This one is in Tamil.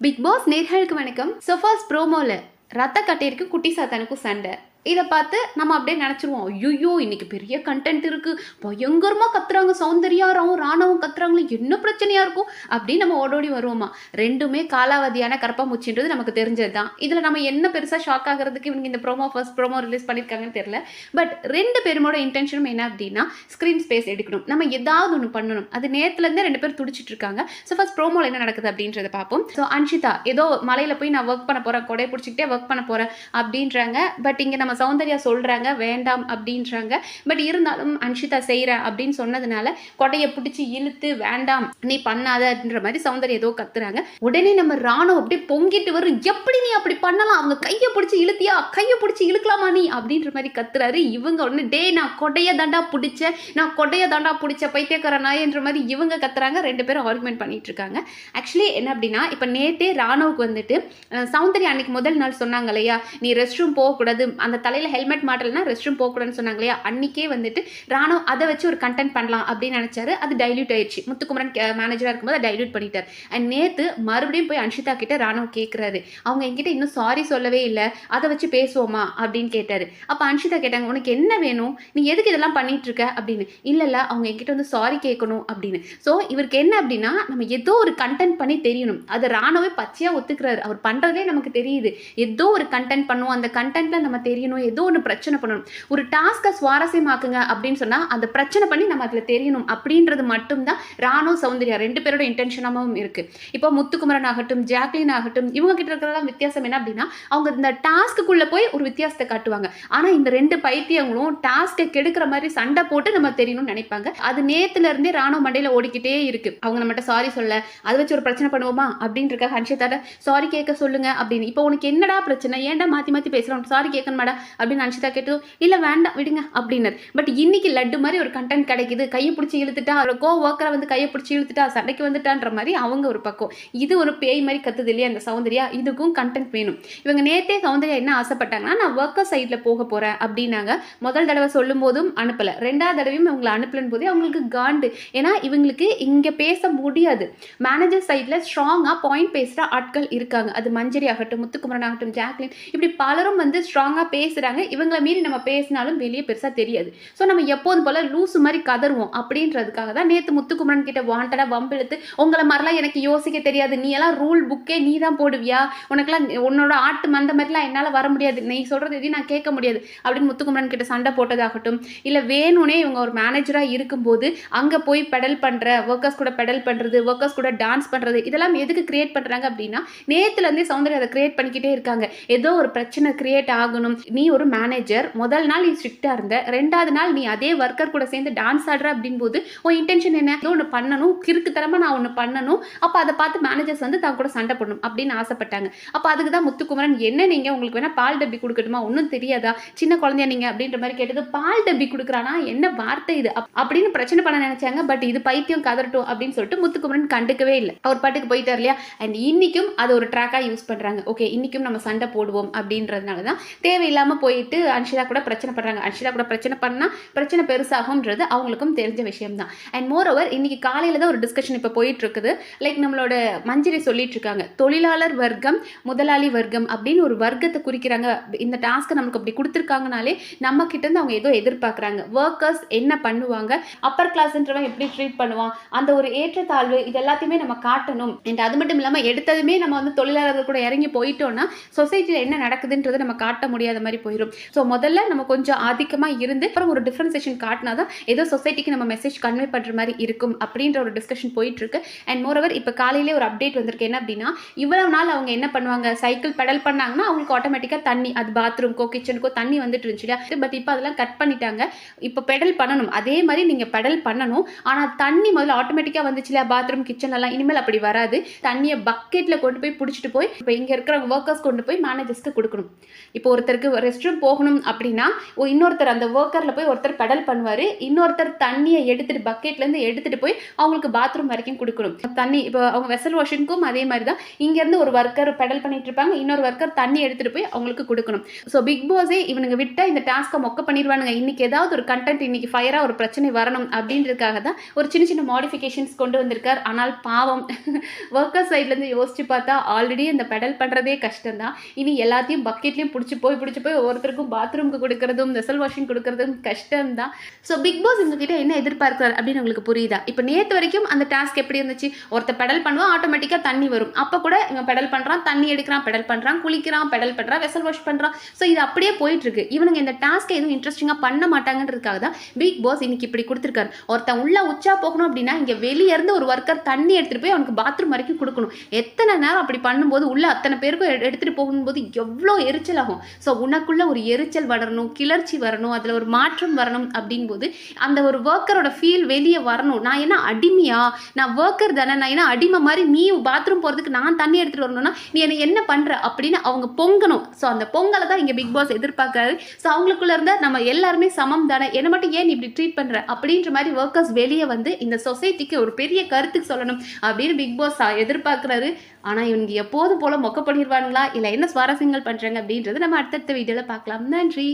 பிக் பாஸ் நேர்களுக்கு வணக்கம். சோஃபாஸ் ப்ரோமோவில் ரத்த கட்டையருக்கு குட்டி சாத்தானுக்கும் சண்டை. இதை பார்த்து நம்ம அப்படியே நினச்சிருவோம் ஐயோ இன்னைக்கு பெரிய கண்டென்ட் இருக்குது பயங்கரமாக கத்துறாங்க. சௌந்தர்யாராவும் ராணவும் கத்துறாங்களே. என்ன பிரச்சனையாக இருக்கும்? அப்படின்னு நம்ம ஓடோடி வருவோமா? ரெண்டுமே காலாவதியான கரப்பாம்பூச்சின்றது நமக்கு தெரிஞ்சது தான் இதில் நம்ம என்ன பெருசாக ஷாக் ஆகிறதுக்கு இவங்க இந்த ப்ரோமோ ஃபர்ஸ்ட் ப்ரோமோ ரிலீஸ் பண்ணியிருக்காங்கன்னு தெரியல. பட் ரெண்டு பேருமோட இன்டென்ஷனும் என்ன அப்படின்னா ஸ்க்ரீன் ஸ்பேஸ் எடுக்கணும். நம்ம ஏதாவது ஒன்று பண்ணணும். அது நேரத்துலேருந்தே ரெண்டு பேரும் துடிச்சிட்டு இருக்காங்க. ஸோ ஃபர்ஸ்ட் ப்ரோமோவில் என்ன நடக்குது அப்படின்றத பார்ப்போம். ஸோ அன்ஷிதா ஏதோ மலையில் போய் நான் ஒர்க் பண்ண போகிறேன் கொடை பிடிச்சிக்கிட்டே ஒர்க் பண்ண போகிறேன் அப்படின்றாங்க. பட் இங்கே நம்ம சௌந்தர்யா சொல்கிறாங்க வேண்டாம் அப்படின்றாங்க. பட் இருந்தாலும் அன்ஷிதா செய்கிறேன் அப்படின்னு சொன்னதுனால கொடையை பிடிச்சி இழுத்து வேண்டாம் நீ பண்ணாதன்ற மாதிரி சௌந்தர்யா ஏதோ கத்துறாங்க. உடனே நம்ம ராணுவ அப்படியே பொங்கிட்டு வரும் எப்படி நீ அப்படி பண்ணலாம்? அவங்க கையை பிடிச்சி இழுத்தியா? கையை பிடிச்சி இழுக்கலாமா நீ? அப்படின்ற மாதிரி கத்துறாரு. இவங்க உடனே டே நான் கொடைய தாண்டா பிடிச்சேன். நான் கொடைய தாண்டா பிடிச்ச பைத்தியக்கார நாயன்ற மாதிரி இவங்க கத்துறாங்க. ரெண்டு பேரும் ஆர்குமெண்ட் பண்ணிட்டு இருக்காங்க. ஆக்சுவலி என்ன அப்படின்னா இப்போ நேத்தே ராணுவுக்கு வந்துட்டு சௌந்தர்யா அன்னைக்கு முதல் நாள் சொன்னாங்க இல்லையா? நீ ரெஸ்ட் ரூம் போகக்கூடாது. அந்த தலையில் ஹெல்மெட் மாட்டலைன்னா ரெஸ்ட் ரூம் போகக்கூடாதுன்னு சொன்னாங்க இல்லையா? அன்னைக்கே வந்துட்டு ராணுவ அதை வச்சு ஒரு கண்டென்ட் பண்ணலாம் அப்படின்னு நினச்சாரு. அது டைல்யூட் ஆயிடுச்சு. முத்துக்குமரன் மேனேஜராக இருக்கும்போது டைல்யூட் பண்ணிட்டார். அண்ட் நேற்று மறுபடியும் போய் அன்ஷிதா கிட்ட ராணுவ கேட்குறாரு அவங்க என்கிட்ட இன்னும் சாரி சொல்லவே இல்லை. அதை வச்சு பேசுவோமா? அப்படின்னு கேட்டாரு. அப்போ அன்ஷிதா கேட்டாங்க உனக்கு என்ன வேணும்? நீ எதுக்கு இதெல்லாம் பண்ணிட்டு இருக்க? அப்படின்னு. இல்லை இல்லை. அவங்க என்கிட்ட வந்து சாரி கேட்கணும் அப்படின்னு. ஸோ இவருக்கு என்ன அப்படின்னா நம்ம ஏதோ ஒரு கண்டென்ட் பண்ணி தெரியணும். அது ராணுவே பச்சையாக ஒத்துக்கிறாரு. அவர் பண்ணுறதே நமக்கு தெரியுது. ஏதோ ஒரு கண்டென்ட் பண்ணுவோம். அந்த கண்டென்ட்டில் நம்ம தெரியணும் ஏதோ ஒன்று பிரச்சனை பண்ணணும். ஒரு டாஸ்க்கை சுவாரஸ்யமாக்குங்க அப்படின்னு சொன்னால் அந்த பிரச்சனை பண்ணி நம்ம அதில் தெரியணும் அப்படின்றது மட்டும்தான் ராணு சௌந்தர்யா ரெண்டு பேரோட இன்டென்ஷனாகவும் இருக்குது இப்போ முத்துக்குமரன் ஆகட்டும் ஜாக்லின் ஆகட்டும் இவங்க கிட்ட இருக்கிறதெல்லாம் வித்தியாசம் என்ன அப்படின்னா அவங்க இந்த டாஸ்க்குள்ளே போய் ஒரு வித்தியாசத்தை காட்டுவாங்க. ஆனால் இந்த ரெண்டு பைத்தியங்களும் டாஸ்க்கை கெடுக்கிற மாதிரி சண்டை போட்டு நம்ம தெரியணும்னு நினைப்பாங்க. அது நேத்துல இருந்தே ராணுவ மண்டையில் ஓடிக்கிட்டே இருக்கு. அவங்க நம்மகிட்ட சாரி சொல்ல அதை வச்சு ஒரு பிரச்சனை பண்ணுவோமா? அப்படின்றக்க ஹன்ஷிதாட்ட சாரி கேட்க சொல்லுங்க அப்படின்னு. இப்போ உனக்கு என்னடா பிரச்சனை? ஏன்டா மாற்றி மாற்றி பேசுகிறோம் சாரி கேட்கணுமாடா? அப்படின்னு அன்ஷிதா கேட்டதும் இல்லை வேண்டாம் விடுங்க அப்படின்னார். பட் இன்னைக்கு லட்டு மாதிரி ஒரு கண்டென்ட் கிடைக்குது. கையை பிடிச்சி இழுத்துட்டா கோ ஒர்க்கரை வந்து கையை பிடிச்சி இழுத்துட்டா சண்டைக்கு வந்துட்டான்ற மாதிரி அவங்க ஒரு பக்கம். இது ஒரு பேய் மாதிரி கத்துது இல்லையா அந்த சௌந்தர்யா? இதுக்கும் கண்டென்ட் வேணும். இவங்க நேத்தே சௌந்தர்யா என்ன ஆசைப்பட்டாங்கன்னா நான் ஒர்க்கர் சைடில் போக போகிறேன் அப்படின்னாங்க. முதல் தடவை சொல்லும் போதும் அனுப்பலை. ரெண்டாவது தடவையும் அவங்களை அனுப்பலன்னு போதே அவங்களுக்கு காண்டு. ஏன்னா இவங்களுக்கு இங்கே பேச முடியாது. மேனேஜர் சைடில் ஸ்ட்ராங்காக பாயிண்ட் பேசுகிற ஆட்கள் இருக்காங்க. அது மஞ்சரி ஆகட்டும் முத்துக்குமரன் ஆகட்டும் ஜாக்லின். இப்படி பலரும் வந்து ஸ்ட்ராங்காக பேசுகிறாங்க இவங்களை மீறி நம்ம பேசினாலும் வெளியே பெருசாக தெரியாது. ஸோ நம்ம எப்போதும் போல் லூசு மாதிரி கதருவோம் அப்படின்றதுக்காக தான் நேற்று முத்துக்குமரன் கிட்ட வாண்டடாக வம்பெழுத்து உங்களை மாதிரிலாம் எனக்கு யோசிக்க தெரியாது. நீ எல்லாம் ரூல் புக்கே நீ தான் போடுவியா? உனக்கெல்லாம் உன்னோட ஆட்டு மந்த மாதிரிலாம் என்னால் வர முடியாது. நீ சொல்கிறது எதையும் நான் கேட்க முடியாது. அப்படின்னு முத்துக்குமரன் கிட்ட சண்டை போட்டதாகட்டும் இல்லை வேணும்னே இவங்க ஒரு மேனேஜராக இருக்கும்போது அங்கே போய் பெடல் பண்ணுற ஒர்க்கர்ஸ் கூட பெடல் பண்ணுறது ஒர்க்கர்ஸ் கூட டான்ஸ் பண்ணுறது இதெல்லாம் எதுக்கு கிரியேட் பண்ணுறாங்க அப்படின்னா நேற்றுலேருந்தே சௌந்தர்யா அதை கிரியேட் பண்ணிக்கிட்டே இருக்காங்க. ஏதோ ஒரு பிரச்சனை கிரியேட் ஆகணும். நீ ஒரு மேனேஜர் முதல் நாள் நீ ஸ்ட்ரிக்டாக இருந்த ரெண்டாவது நாள் நீ அதே ஒர்க்கர் கூட சேர்ந்து டான்ஸ் ஆடுற அப்படின்போது உன் இன்டென்ஷன் என்ன? ஏதோ ஒன்று பண்ணணும் கிறுக்குத்தனமாக நான் ஒன்று பண்ணணும் அப்போ அதை பார்த்து மேனேஜர்ஸ் வந்து தான் கூட சண்டை போடணும் அப்படின்னு ஆசைப்பட்டாங்க. அப்போ அதுக்கு தான் முத்துக்குமரன் என்ன நீங்கள் உங்களுக்கு வேணால் பால் டப்பி கொடுக்கட்டுமா? ஒன்றும் தெரியாதா? சின்ன குழந்தையா நீங்கள் அப்படின்ற மாதிரி கேட்டது பால் டப்பி கொடுக்குறானா? என்ன வார்த்தை இது? அப்- அப்படின்னு பிரச்சனை பண்ண நினச்சாங்க. பட் இது பைத்தியம் கதறட்டும் அப்படின்னு சொல்லிட்டு முத்துக்குமரன் கண்டுக்கவே இல்லை. அவர் பாட்டுக்கு போயிட்டார் இல்லையா? அண்ட் இன்னைக்கும் அது ஒரு ட்ராக்காக யூஸ் பண்ணுறாங்க ஓகே இன்னைக்கும் நம்ம சண்டை போடுவோம் அப்படின்றதுனால தான் தேவையில்லாமல் போயிட்டு அன்ஷிதா கூட பிரச்சனை பண்ணுறாங்க அன்ஷிதா கூட பிரச்சனை பண்ணால் பிரச்சனை பெருசாகும்ன்றது அவங்களுக்கும் தெரிஞ்ச விஷயம் தான் அண்ட் மோர் ஓவர் இன்றைக்கி காலையில் தான் ஒரு டிஸ்கஷன் இப்போ போயிட்டுருக்குது. லைக் நம்மளோட மஞ்சரி சொல்லிட்டு இருக்காங்க தொழிலாளர் வர்க்கம் முதலாளி வர்க்கம் அப்படின்னு ஒரு வர்க்கத்தை குறிக்கிறாங்க. இந்த டாஸ்க்கை நமக்கு அப்படி கொடுத்துருக்காங்கனாலே நம்ம கிட்டேருந்து அவங்க ஏதோ எதிர்பார்க்குறாங்க. ஒர்க்கர்ஸ் என்ன பண்ணுவாங்க? அப்பர் கிளாஸ்ன்றவன் எப்படி ட்ரீட் பண்ணுவான்? அந்த ஒரு ஏற்றத்தாழ்வு இது எல்லாத்தையுமே நம்ம காட்டணும். அண்ட் அது மட்டும் இல்லாமல் எடுத்ததுமே நம்ம வந்து தொழிலாளர்கள் கூட இறங்கி போயிட்டோம்னா சொசைட்டியில் என்ன நடக்குதுன்றதை நம்ம காட்ட முடியாத மாதிரி போயிடும் ஸோ முதல்ல நம்ம கொஞ்சம் ஆதிக்கமாக இருந்து அப்புறம் ஒரு டிஃப்ரென்சேஷன் காட்டினா தான் ஏதோ சொசைட்டிக்கு நம்ம மெசேஜ் கன்வே பண்ணுற மாதிரி இருக்கும் அப்படின்ற ஒரு டிஸ்கஷன் போயிட்டு இருக்கு அண்ட் மோரோவர் இப்போ காலையிலே ஒரு அப்டேட் வந்திருக்கு. என்ன அப்படின்னா இவ்வளவு நாள் அவங்க என்ன பண்ணுவாங்க? சைக்கிள் பெடல் பண்ணாங்கன்னா அவங்களுக்கு ஆட்டோமேட்டிக்காக தண்ணி அது பாத்ரூம்க்கோ கிச்சனுக்கோ தண்ணி வந்துட்டு இருந்துச்சு பட் இப்போ அதெல்லாம் கட் பண்ணிட்டாங்க. இப்போ பெடல் பண்ணணும். அதே மாதிரி நீங்கள் பெடல் பண்ணணும். ஆனால் தண்ணி முதல்ல ஆட்டோமேட்டிக்காக வந்துச்சு இல்லையா? பாத்ரூம் கிச்சன்லாம் இனிமேல் அப்படி வராது. தண்ணியை பக்கெட்டில் கொண்டு போய் பிடிச்சிட்டு போய் இப்போ இங்கே இருக்கிற ஒர்க்கர்ஸ் கொண்டு போய் மேனேஜர்ஸ்க்கு கொடுக்கணும். இப்போ ஒருத்தருக்கு ரெஸ்ட் ரூம் போகணும் அப்படின்னா இன்னொருத்தர் அந்த ஒர்க்கரில் போய் ஒருத்தர் பெடல் பண்ணுவார். இன்னொருத்தர் தண்ணியை எடுத்துட்டு பக்கெட்லேருந்து எடுத்துட்டு போய் அவங்களுக்கு பாத்ரூம் வரைக்கும் கொடுக்கணும். தண்ணி இப்போ அவங்க வெசல் வாஷிங்க்கும் அதே மாதிரி தான் இங்கேருந்து ஒரு ஒர்க்கர் பெடல் பண்ணிட்டு இருப்பாங்க. இன்னொரு ஒர்க்கர் தண்ணி எடுத்துட்டு போய் அவங்களுக்கு கொடுக்கணும். ஸோ பிக் பாஸே இவனுங்க விட்டால் இந்த டாஸ்க்கை மொக்க பண்ணிடுவானுங்க. இன்னைக்கு ஏதாவது ஒரு கண்டென்ட் இன்றைக்கி ஃபயராக ஒரு பிரச்சனை வரணும் அப்படின்றதுக்காக தான் ஒரு சின்ன சின்ன மாடிஃபிகேஷன்ஸ் கொண்டு வந்திருக்கார். ஆனால் பாவம். ஒர்க்கர் சைட்லேருந்து யோசிச்சு பார்த்தா ஆல்ரெடி இந்த பெடல் பண்ணுறதே கஷ்டம் தான் இனி எல்லாத்தையும் பக்கெட்லேயும் பிடிச்சி போய் பிடிச்சி போய் ஒருத்தருக்கும் பாத்ரூமுக்கு கொடுக்கறதும் வெசல் வாஷிங் கொடுக்கறதும் கஷ்டம் தான் ஸோ பிக் பாஸ் உங்ககிட்ட என்ன எதிர்பார்க்கிறார் அப்படின்னு உங்களுக்கு புரியுதா? இப்போ நேற்று வரைக்கும் அந்த டாஸ்க் எப்படி இருந்துச்சு? ஒருத்தர் பெடல் பண்ணுவான் ஆட்டோமேட்டிக்காக தண்ணி வரும். அப்போ கூட இவன் பெடல் பண்ணுறான் தண்ணி எடுக்கிறான் பெடல் பண்ணுறான் குளிக்கிறான் பெடல் பண்ணுறான் வெசல் வாஷ் பண்ணுறான் ஸோ இது அப்படியே போயிட்டு இருக்கு இவனுங்க இந்த டாஸ்க்கை எதுவும் இன்ட்ரெஸ்டிங்காக பண்ண மாட்டாங்கன்றதுக்காக தான் பிக் பாஸ் இன்னைக்கு இப்படி கொடுத்துருக்காரு. ஒருத்தன் உள்ள உச்சா போகணும் அப்படின்னா இங்கே வெளியே இருந்து ஒரு ஒர்க்கர் தண்ணி எடுத்துட்டு போய் அவனுக்கு பாத்ரூம் வரைக்கும் கொடுக்கணும். எத்தனை நேரம் அப்படி பண்ணும்போது உள்ள அத்தனை பேருக்கும் எடுத்துகிட்டு எடுத்துட்டு போகும்போது எவ்வளோ எரிச்சல் ஆகும். ஸோ உனக்குள்ள ஒரு எரிச்சல் வரணும் கிளர்ச்சி வரணும் அதில் ஒரு மாற்றம் வரணும் அப்படின்போது அந்த ஒரு ஒர்க்கரோட ஃபீல் வெளியே வரணும். நான் என்ன அடிமையா? நான் ஒர்க்கர் தானே? நான் என்ன அடிமை மாதிரி நீ பாத்ரூம் போகிறதுக்கு நான் தண்ணி எடுத்துகிட்டு வரணும்னா நீ என்ன என்ன பண்ணுற அப்படின்னு அவங்க பொங்கணும். ஸோ அந்த பொங்கலை தான் இங்கே பிக் பாஸ் எதிர்பார்க்காரு. ஸோ அவங்களுக்குள்ள இருந்தால் நம்ம எல்லாருமே சமம் தானே? என்னை மட்டும் ஏன் இப்படி ட்ரீட் பண்ணுற அப்படின்ற மாதிரி ஒர்க்கர்ஸ் வெளியே வந்து இந்த சொசைட்டிக்கு ஒரு பெரிய கருத்துக்கு சொல்லணும் அப்படின்னு பிக் பாஸ் எதிர்பார்க்குறாரு. ஆனால் இவங்க எப்போதும் போல மொக்க பண்ணிடுவானுங்களா இல்லை என்ன சுவாரஸ்யங்கள் பண்ணுறாங்க அப்படின்றது நம்ம அடுத்தடுத்த வீடியோவில் பார்க்கலாம். நன்றி.